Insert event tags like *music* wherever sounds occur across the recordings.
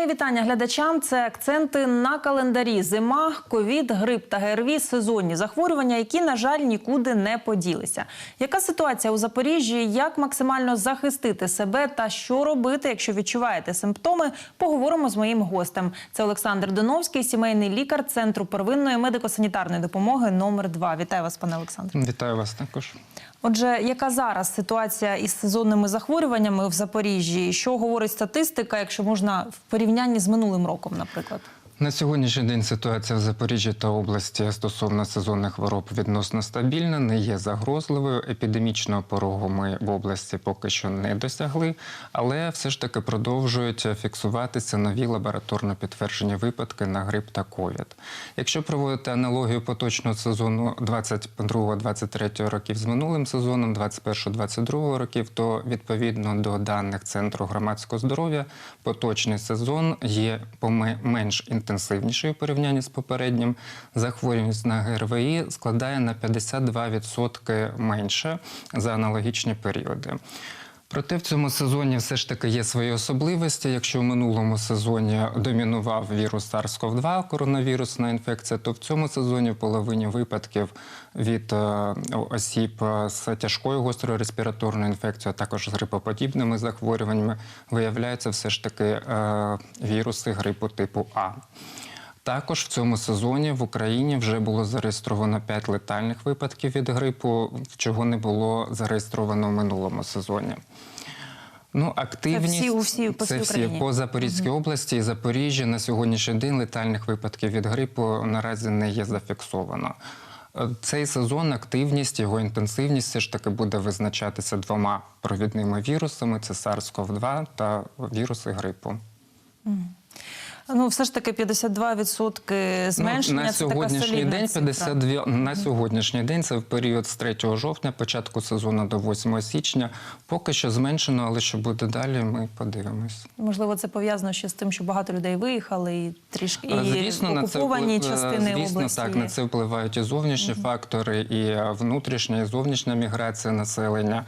Мої вітання глядачам. Це акценти на календарі. Зима, ковід, грип та ГРВІ – сезонні захворювання, які, на жаль, нікуди не поділися. Яка ситуація у Запоріжжі? Як максимально захистити себе та що робити, якщо відчуваєте симптоми? Поговоримо з моїм гостем. Це Олександр Доновський, сімейний лікар Центру первинної медико-санітарної допомоги номер 2 Вітаю вас, пане Олександре. Вітаю вас також. Отже, яка зараз ситуація із сезонними захворюваннями в Запоріжжі? Що говорить статистика, якщо можна в порівнянні з минулим роком, наприклад? На сьогоднішній день ситуація в Запоріжжі та області стосовно сезонних хвороб відносно стабільна, не є загрозливою. Епідемічного порогу ми в області поки що не досягли, але все ж таки продовжують фіксуватися нові лабораторно підтверджені випадки на грип та ковід. Якщо проводити аналогію поточного сезону 22-23 років з минулим сезоном, 21-22 років, то відповідно до даних Центру громадського здоров'я, поточний сезон є менш інтенсивніший у порівнянні з попереднім. Захворюваність на ГРВІ складає на 52% менше за аналогічні періоди. Проте в цьому сезоні все ж таки є свої особливості. Якщо в минулому сезоні домінував вірус SARS-CoV-2, коронавірусна інфекція, то в цьому сезоні в половині випадків від е, осіб з тяжкою гострою респіраторною інфекцією, а також з грипоподібними захворюваннями, виявляються все ж таки е, віруси грипу типу А. Також в цьому сезоні в Україні вже було зареєстровано 5 летальних випадків від грипу, чого не було зареєстровано в минулому сезоні. Ну, активність всі у по це всі по Запорізькій області і Запоріжжі на сьогоднішній день летальних випадків від грипу наразі не є зафіксовано. Е, Цей сезон активність, його інтенсивність все ж таки буде визначатися двома провідними вірусами: це SARS-CoV-2 та віруси грипу. Ну, все ж таки 52% зменшення. Ну, на це така сьогоднішній солідна день 52, на сьогоднішній день це в період з 3 жовтня, початку сезону до 8 січня. Поки що зменшено, але що буде далі, ми подивимось. Можливо, це пов'язано ще з тим, що багато людей виїхали і трішки і звісно, на це вплив- частини звісно, області. так на це впливають і зовнішні фактори, і е, внутрішня, і зовнішня міграція населення.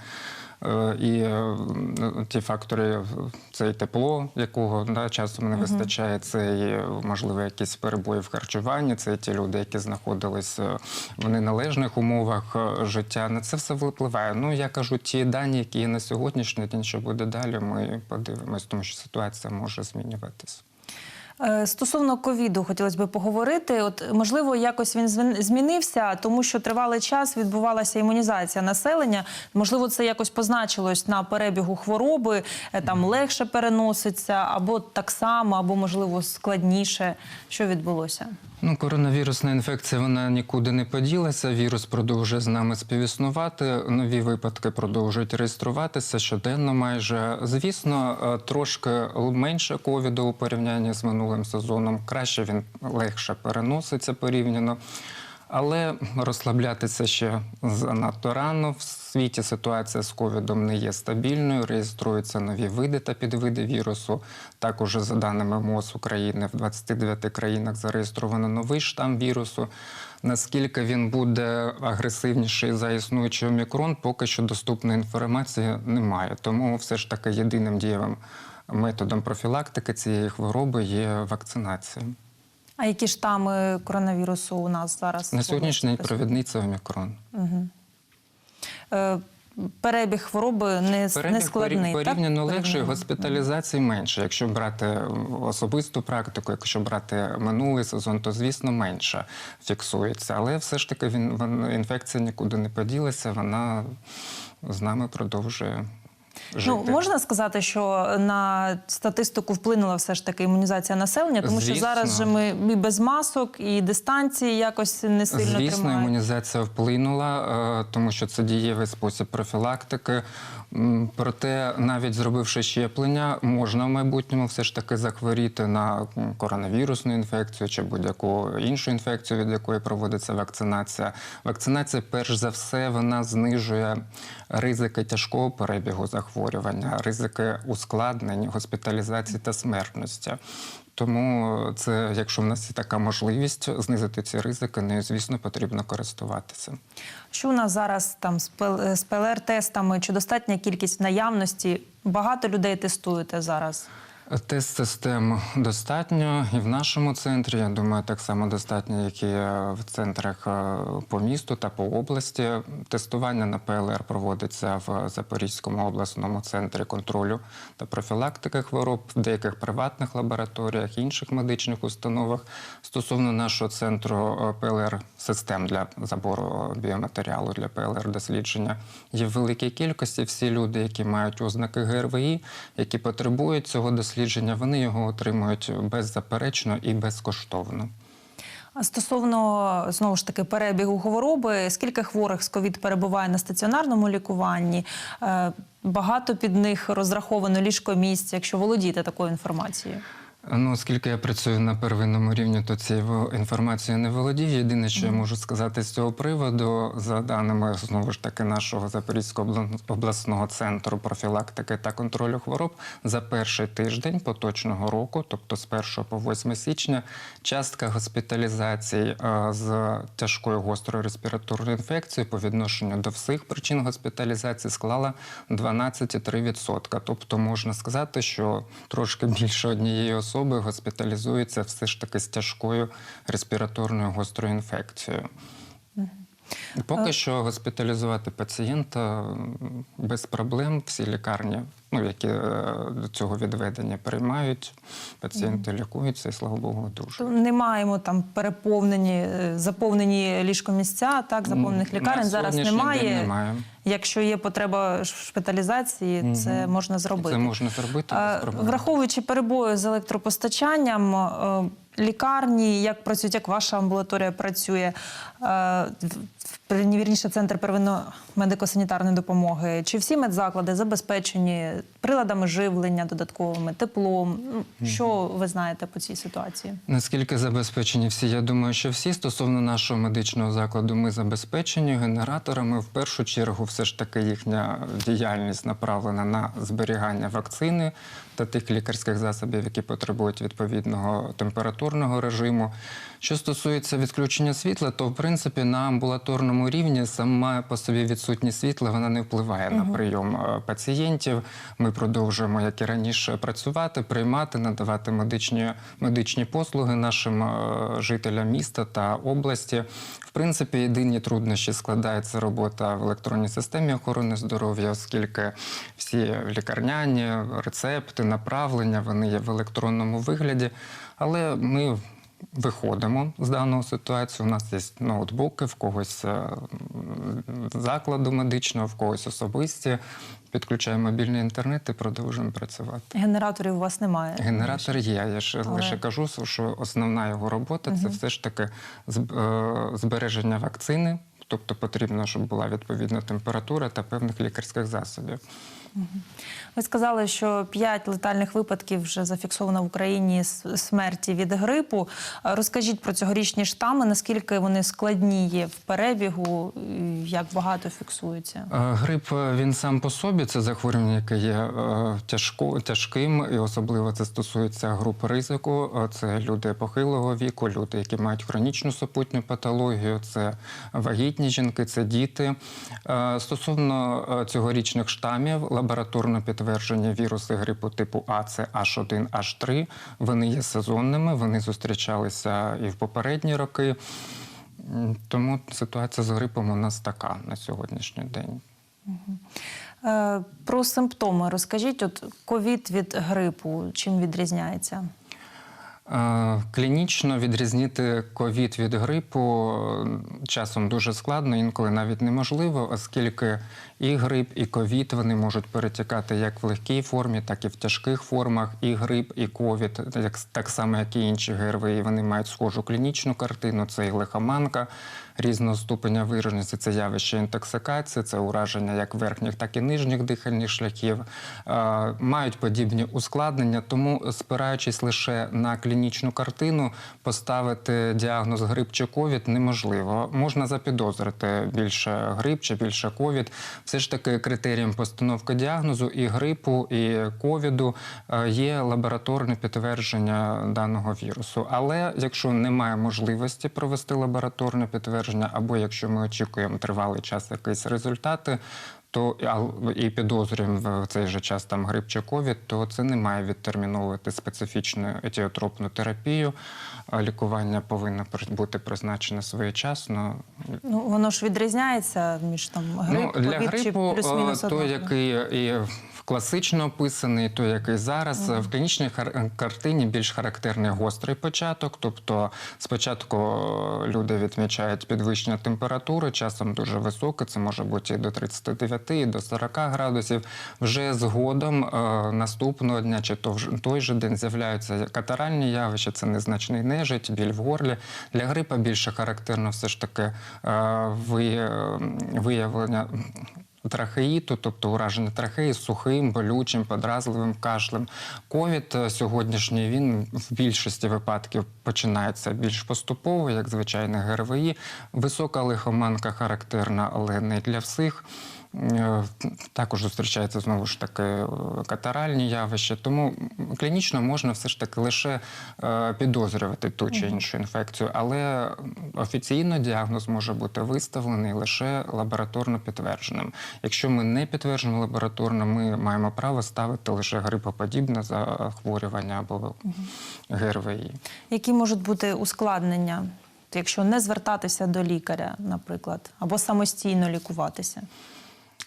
Е, І е, ті фактори, е, це і тепло, якого да, часом не вистачає, це і можливо якісь перебої в харчуванні, це і ті люди, які знаходились в неналежних умовах життя. На це все впливає. Ну я кажу, ті дані, які є на сьогоднішній день, що буде далі, ми подивимось, тому що ситуація може змінюватись. Е, Стосовно ковіду, хотілося б поговорити. От можливо, якось він змінився, тому що тривалий час відбувалася імунізація населення. Можливо, це якось позначилось на перебігу хвороби, е, там легше переноситься, або так само, або можливо складніше. Що відбулося? Ну, коронавірусна інфекція вона нікуди не поділася. Вірус продовжує з нами співіснувати. Нові випадки продовжують реєструватися щоденно. Майже звісно, е, трошки менше ковіду у порівнянні з минулим сезоном. Краще він легше переноситься порівняно. Але розслаблятися ще занадто рано. В світі ситуація з ковідом не є стабільною. Реєструються нові види та підвиди вірусу. Також за даними МОЗ України в 29 країнах зареєстровано новий штам вірусу. Наскільки він буде агресивніший за існуючий омікрон, поки що доступної інформації немає. Тому все ж таки єдиним дієвим методом профілактики цієї хвороби є вакцинація. А які штами коронавірусу у нас зараз На сьогоднішній провідний це омікрон. Е, перебіг хвороби не, с- не складний. порів- так? порівняно легше, Порівняно. госпіталізації менше. Якщо брати е, особисту практику, якщо брати минулий сезон, то звісно менше фіксується. Але все ж таки він інфекція нікуди не поділася, вона з нами продовжує. Жити. Ну, можна сказати, що на статистику вплинула все ж таки імунізація населення, тому що зараз же ми і без масок, і дистанції якось не сильно Звісно, тримають. імунізація вплинула, е, тому що це дієвий спосіб профілактики. Проте, навіть зробивши щеплення, можна в майбутньому все ж таки захворіти на коронавірусну інфекцію чи будь-яку іншу інфекцію, від якої проводиться вакцинація. Вакцинація, перш за все, вона знижує ризики тяжкого перебігу захворювання, ризики ускладнень, госпіталізації та смертності. Тому це, якщо в нас є така можливість знизити ці ризики, нею, звісно, потрібно користуватися. Що у нас зараз там з ПЛ- з ПЛР-тестами? Чи достатня кількість наявності? Багато людей тестуєте зараз? Тест-систем достатньо і в нашому центрі. Я думаю, так само достатньо, як і е, в центрах е, по місту та по області. Тестування на ПЛР проводиться в Запорізькому обласному центрі контролю та профілактики хвороб, в деяких приватних лабораторіях, інших медичних установах. Стосовно нашого центру е, ПЛР систем для забору біоматеріалу для ПЛР дослідження є в великій кількості. Всі люди, які мають ознаки ГРВІ, які потребують цього дослідження, вони його отримують беззаперечно і безкоштовно. Стосовно знову ж таки перебігу хвороби, скільки хворих з ковід перебуває на стаціонарному лікуванні? Е, Багато під них розраховано ліжкомісць, якщо володієте такою інформацією. Ну, оскільки я працюю на первинному рівні, то цією інформацією не володію. Єдине, що я можу сказати з цього приводу, за даними знову ж таки нашого Запорізького обла- обласного центру профілактики та контролю хвороб, за перший тиждень поточного року, тобто з 1 по 8 січня, частка госпіталізацій е, з тяжкою гострою респіраторною інфекцією по відношенню до всіх причин госпіталізації склала 12,3%. Тобто можна сказати, що трошки більше однієї особи госпіталізується все ж таки з тяжкою респіраторною гострою інфекцією. Поки що госпіталізувати пацієнта без проблем всі лікарні, ну які е, до цього відведення приймають, пацієнти лікуються, і слава Богу, дуже. Не маємо там переповнені, е, заповнені ліжкомісця, так, заповнених На лікарень зараз немає. день немає. Якщо є потреба шпиталізації, це можна зробити. Це можна зробити Е, без проблем. Враховуючи перебої з електропостачанням, е, лікарні, як працюють, як ваша амбулаторія працює, е, вірніше, центр первинної медико-санітарної допомоги. Чи всі медзаклади забезпечені приладами живлення додатковими, теплом? Ну, Що ви знаєте по цій ситуації? Наскільки забезпечені всі? Я думаю, що всі стосовно нашого медичного закладу ми забезпечені генераторами. В першу чергу, все ж таки, їхня діяльність направлена на зберігання вакцини та тих лікарських засобів, які потребують відповідного температурного режиму. Що стосується відключення світла, то в принципі на амбулаторному рівні сама по собі відсутність світла вона не впливає на прийом е, пацієнтів. Ми продовжуємо, як і раніше, працювати, приймати, надавати медичні, медичні послуги нашим е, жителям міста та області. В принципі, єдині труднощі складається робота в електронній системі охорони здоров'я, оскільки всі лікарняні рецепти, направлення вони є в електронному вигляді. Але ми виходимо з даної ситуації. У нас є ноутбуки, в когось е, закладу медичного, в когось особисті. Підключаємо мобільний інтернет і продовжуємо працювати. Генераторів у вас немає. Генератор є. Я ж Але- лише кажу, що основна його робота це все ж таки е, збереження вакцини. Тобто потрібно, щоб була відповідна температура та певних лікарських засобів. Ви сказали, що 5 летальних випадків вже зафіксовано в Україні смерті від грипу. Розкажіть про цьогорічні штами, наскільки вони складні є в перебігу, як багато фіксується. Грип е, він сам по собі це захворювання, яке є е, тяжко, тяжким, і особливо це стосується груп ризику. Е, Це люди похилого віку, люди, які мають хронічну супутню патологію, це вагітні жінки, це діти. Стосовно цьогорічних штамів, лабораторно підтверджені віруси грипу типу А, це H1, H3. Вони є сезонними, вони зустрічалися і в попередні роки. Тому ситуація з грипом у нас така на сьогоднішній день. Е, Про симптоми розкажіть, от ковід від грипу, чим відрізняється? Е, Клінічно відрізнити ковід від грипу е, часом дуже складно, інколи навіть неможливо, оскільки і грип, і ковід вони можуть перетікати як в легкій формі, так і в тяжких формах. І грип, і ковід, так само, як і інші ГРВІ, вони мають схожу клінічну картину. Це і лихоманка різного ступеня вираженості, це явище інтоксикації, це ураження як верхніх, так і нижніх дихальних шляхів. Е, Мають подібні ускладнення, тому спираючись лише на клінічну картину, поставити діагноз грип чи ковід неможливо. Можна запідозрити більше грип чи більше ковід. Все ж таки критерієм постановки діагнозу і грипу, і ковіду е, є лабораторне підтвердження даного вірусу. Але якщо немає можливості провести лабораторне підтвердження, або якщо ми очікуємо тривалий час якісь результати, то і підозрюємо в цей же час там грип чи ковід, то це не має відтерміновувати специфічну етіотропну терапію. Лікування повинно бути призначене своєчасно. Ну воно ж відрізняється між там грип, ну, для ковід чи грипу плюс-мінус е, той, який і класично описаний, той, який зараз е, в клінічній хар- картині більш характерний гострий початок. Тобто спочатку е, люди відмічають підвищення температури, часом дуже високе, це може бути і до 39, і до 40 градусів. Вже згодом е, наступного дня чи то той же день з'являються катаральні явища, це незначний нежить, біль в горлі. Для грипа більше характерно все ж таки е, ви- е, виявлення трахеїту, тобто ураження трахеї сухим, болючим, подразливим кашлем. Ковід е, сьогоднішній він в більшості випадків починається більш поступово, як звичайне ГРВІ. Висока лихоманка характерна, але не для всіх. Е, Також зустрічаються знову ж таки е, катаральні явища. Тому клінічно можна все ж таки лише е, підозрювати ту чи іншу інфекцію, але офіційно діагноз може бути виставлений лише лабораторно підтвердженим. Якщо ми не підтверджуємо лабораторно, ми маємо право ставити лише грипоподібне захворювання або ГРВІ. Які можуть бути ускладнення, якщо не звертатися до лікаря, наприклад, або самостійно лікуватися?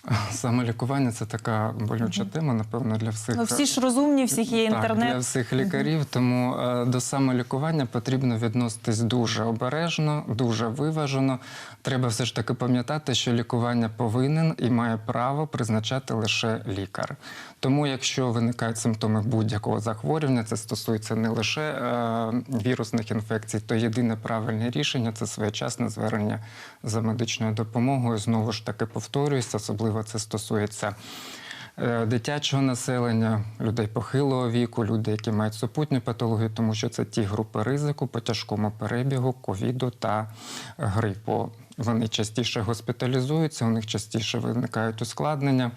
*laughs* Самолікування це така болюча тема, напевно, для всіх. Ну всі ж розумні, всіх є Так, інтернет. для всіх лікарів, тому е, до самолікування потрібно відноситись дуже обережно, дуже виважено. Треба все ж таки пам'ятати, що лікування повинен і має право призначати лише лікар. Тому, якщо виникають симптоми будь-якого захворювання, це стосується не лише е, вірусних інфекцій, то єдине правильне рішення це своєчасне звернення за медичною допомогою. Знову ж таки повторююся, особливо це стосується е, дитячого населення, людей похилого віку, людей, які мають супутню патологію, тому що це ті групи ризику по тяжкому перебігу, ковіду та грипу. Вони частіше госпіталізуються, у них частіше виникають ускладнення.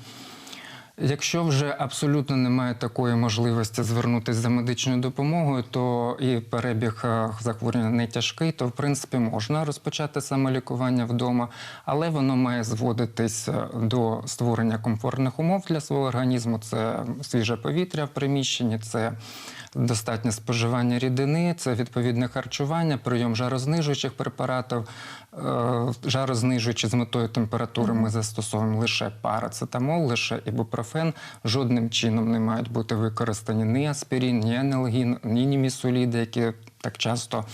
Якщо вже абсолютно немає такої можливості звернутися за медичною допомогою, то і перебіг е, захворювання не тяжкий, то в принципі можна розпочати самолікування вдома, але воно має зводитись е, до створення комфортних умов для свого організму. Це свіже повітря в приміщенні, це достатнє споживання рідини, це відповідне харчування, прийом жарознижуючих препаратів. Е, Жарознижуючи з метою температури, ми застосовуємо лише парацетамол, лише ібупрофен. Жодним чином не мають бути використані ні аспірин, ні анальгін, ні німісоліди, які так часто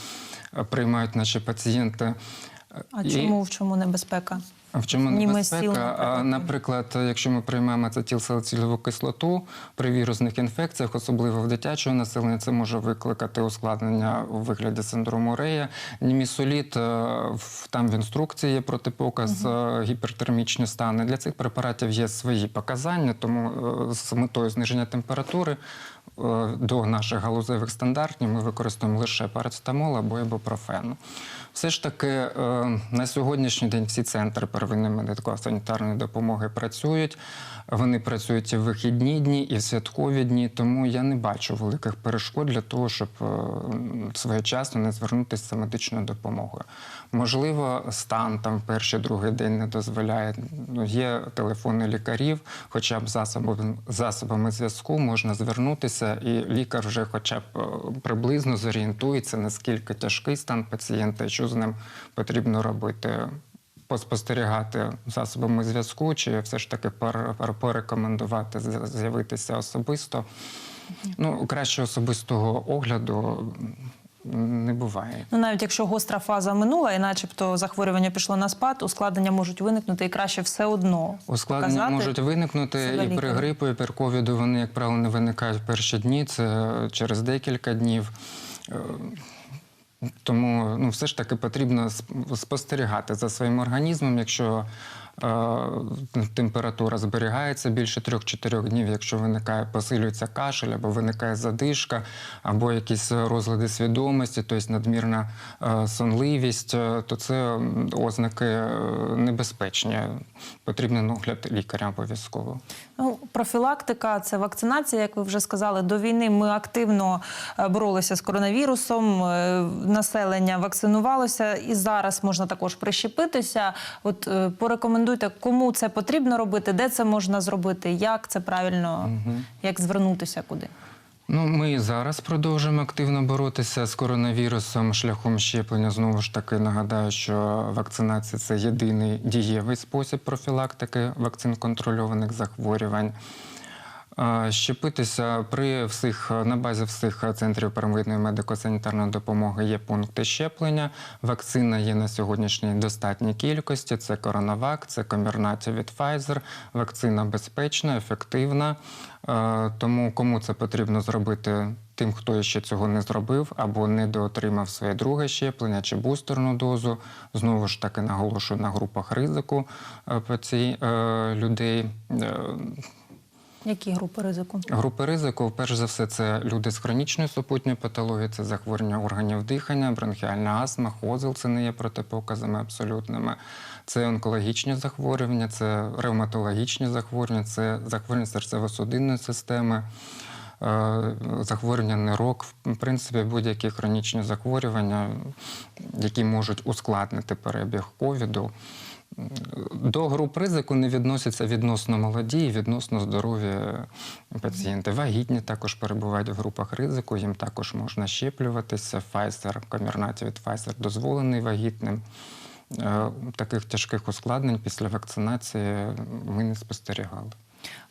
е, приймають наші пацієнти. А І- чому в чому небезпека? А В чому небезпека? А, наприклад. Якщо ми приймемо ацетилсалицилову кислоту при вірусних інфекціях, особливо в дитячого населення, це може викликати ускладнення у вигляді синдрому Рея. Німісоліт, е, там в інструкції є протипоказ е, гіпертермічні стани. Для цих препаратів є свої показання, тому е, з метою зниження температури до наших галузевих стандартів ми використовуємо лише парацетамол або ібупрофен. Все ж таки е, на сьогоднішній день всі центри первинної медико-санітарної допомоги працюють. Вони працюють і в вихідні дні, і в святкові дні, тому я не бачу великих перешкод для того, щоб е, своєчасно не звернутися за медичною допомогою. Можливо, стан там перший, другий день не дозволяє. Ну, є телефони лікарів, хоча б засобами, засобами зв'язку можна звернутися, і лікар вже хоча б е, приблизно зорієнтується, наскільки тяжкий стан пацієнта, і що з ним потрібно робити. Поспостерігати засобами зв'язку, чи все ж таки пор- пор- порекомендувати з'явитися особисто. Ну, краще особистого огляду не буває. Ну навіть якщо гостра фаза минула, і начебто захворювання пішло на спад, ускладнення можуть виникнути, і краще все одно Ускладнення показати можуть виникнути і при грипу, і при ковіду. Вони, як правило, не виникають в перші дні, це через декілька днів. Тому ну, все ж таки потрібно сп- спостерігати за своїм організмом, якщо температура зберігається більше 3-4 днів, якщо виникає, посилюється кашель, або виникає задишка, або якісь розлади свідомості, тобто надмірна е, сонливість, е, то це ознаки е, небезпечні. Потрібен огляд лікаря обов'язково. Ну, профілактика це вакцинація, як ви вже сказали. До війни ми активно е, боролися з коронавірусом. е, Населення вакцинувалося, і зараз можна також прищепитися. От е, порекомендуйте кому це потрібно робити, де це можна зробити, як це правильно, як звернутися куди. Ну, ми і зараз продовжуємо активно боротися з коронавірусом шляхом щеплення. Знову ж таки нагадаю, що вакцинація це єдиний дієвий спосіб профілактики вакцин контрольованих захворювань. Щепитися при всіх на базі всіх центрів первинної медико-санітарної допомоги є пункти щеплення. Вакцина є на сьогоднішній достатній кількості. Це Коронавак, це Комірнаті від Pfizer. Вакцина безпечна, ефективна. Е, Тому кому це потрібно зробити, тим, хто ще цього не зробив або не доотримав своє друге щеплення чи бустерну дозу. Знову ж таки наголошую на групах ризику е, паці... е, людей. Які групи ризику? Групи ризику, перш за все, це люди з хронічною супутньою патологією, це захворювання органів дихання, бронхіальна астма, хозел, це не є протипоказами абсолютними. Це онкологічні захворювання, це ревматологічні захворювання, це захворювання серцево-судинної системи. е, Захворювання нирок, в принципі, будь-які хронічні захворювання, які можуть ускладнити перебіг ковіду. До груп ризику не відносяться відносно молоді і відносно здорові пацієнти. Вагітні також перебувають в групах ризику, їм також можна щеплюватися. Pfizer, комірнаті від Pfizer дозволений вагітним. Е, Таких тяжких ускладнень після вакцинації ми не спостерігали.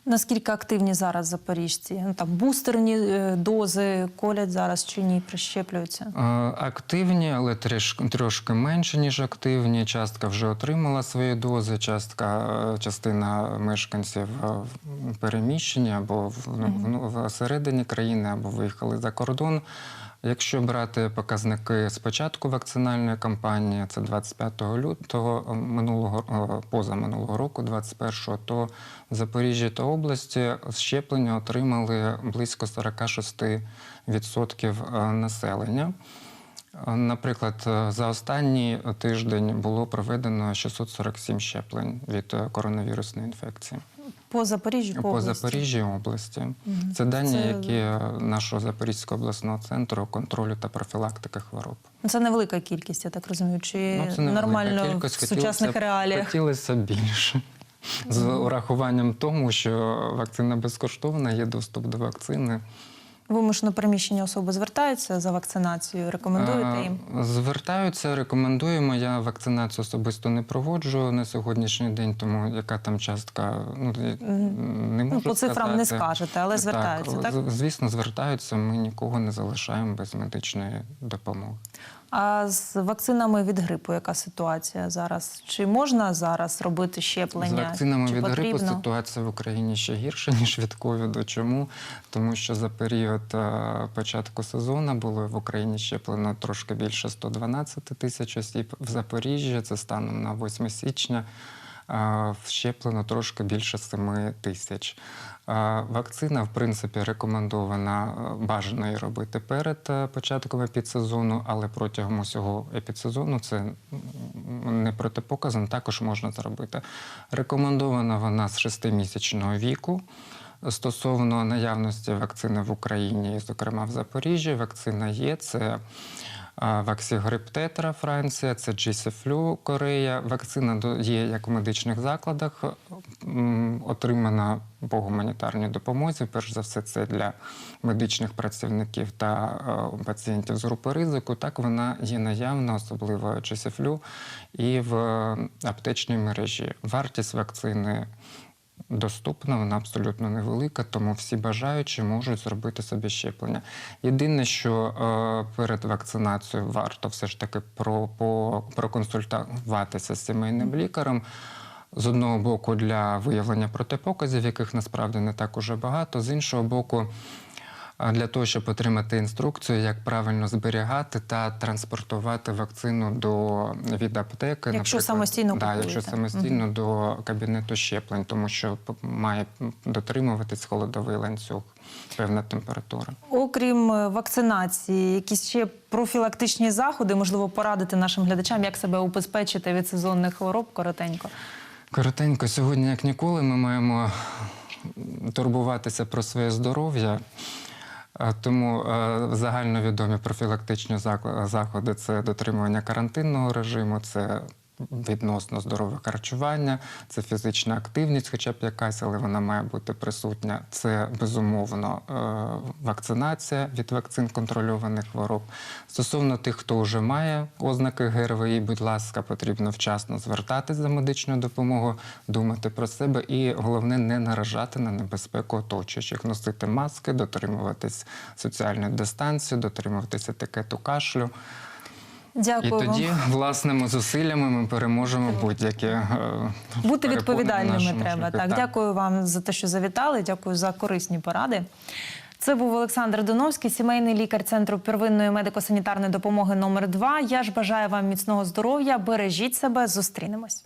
Наскільки активні зараз запоріжці? Ну, там бустерні е, дози колять зараз чи ні, прищеплюються? Е, Активні, але трошки менше, ніж активні. Частка вже отримала свої дози, частка, е, частина мешканців в- переміщені або в, ну, в- всередині країни, або виїхали за кордон. Якщо брати показники з початку вакцинальної кампанії, це 25 лютого е, минулого е, поза минулого року, 21-го, то в Запоріжжі та області щеплення отримали близько 46% е, населення. Наприклад, за останній тиждень було проведено 647 щеплень від коронавірусної інфекції По Запоріжжю, по, по? Запоріжжі області. області. Це дані, Це- які нашого Запорізького обласного центру контролю та профілактики хвороб. Ну, Це невелика кількість, я так розумію. Чи Ну, це нормально кількість. в сучасних Хотілося реаліях? Хотілося більше. З урахуванням тому, що вакцина безкоштовна, є доступ до вакцини. Вимушено приміщені особи звертаються за вакцинацією, рекомендуєте їм? Звертаються, рекомендуємо. Я вакцинацію особисто не проводжу на сьогоднішній день, тому яка там частка ну, не можу Ну, по цифрам сказати. не скажете, але звертаються, так? так Звісно, звертаються. Ми нікого не залишаємо без медичної допомоги. А з вакцинами від грипу яка ситуація зараз? Чи можна зараз робити щеплення? З вакцинами Чи від грипу ситуація в Україні ще гірша, ніж від ковіду. Чому? Тому що за період е, початку сезону було в Україні щеплено трошки більше 112 тисяч осіб. В Запоріжжі це станом на 8 січня. Е, Щеплено трошки більше 7 тисяч. Вакцина, в принципі, рекомендована бажано її робити перед е, початком епідсезону, але протягом усього епідсезону це не протипоказом, також можна зробити. Рекомендована вона з 6-місячного віку. Стосовно наявності вакцини в Україні, зокрема в Запоріжжі, вакцина є. Це Ваксігрип Тетра Франція, це GC-Flu Корея. Вакцина є як в медичних закладах, отримана по гуманітарній допомозі. Перш за все, це для медичних працівників та е, пацієнтів з групи ризику. Так вона є наявна, особливо GC-Flu, і в е, аптечній мережі. Вартість вакцини доступна, вона абсолютно невелика, тому всі бажаючі можуть зробити собі щеплення. Єдине, що е, перед вакцинацією варто все ж таки про, по, проконсультуватися з сімейним лікарем. З одного боку, для виявлення протипоказів, яких насправді не так уже багато, з іншого боку, для того, щоб отримати інструкцію, як правильно зберігати та транспортувати вакцину до від аптеки, Якщо самостійно да, якщо самостійно до кабінету щеплень, тому що має дотримуватись холодовий ланцюг, певна температура. Окрім е, вакцинації, якісь ще профілактичні заходи, можливо, порадити нашим глядачам, як себе убезпечити від сезонних хвороб коротенько. Коротенько, сьогодні, як ніколи, ми маємо турбуватися про своє здоров'я. Е, Тому е, загальновідомі профілактичні заходи це дотримування карантинного режиму, це відносно здорове харчування, це фізична активність, хоча б якась, але вона має бути присутня. Це безумовно е, вакцинація від вакцин контрольованих хвороб. Стосовно тих, хто вже має ознаки ГРВІ, будь ласка, потрібно вчасно звертатись за медичною допомогою, думати про себе і головне не наражати на небезпеку оточуючих, носити маски, дотримуватись соціальної дистанції, дотримуватись етикету кашлю. І Дякую вам. тоді власними зусиллями ми переможемо будь-які е, Бути відповідальними треба. шляху. Так, дякую вам за те, що завітали. Дякую за корисні поради. Це був Олександр Доновський, сімейний лікар центру первинної медико-санітарної допомоги номер 2 Я ж бажаю вам міцного здоров'я. Бережіть себе. Зустрінемось.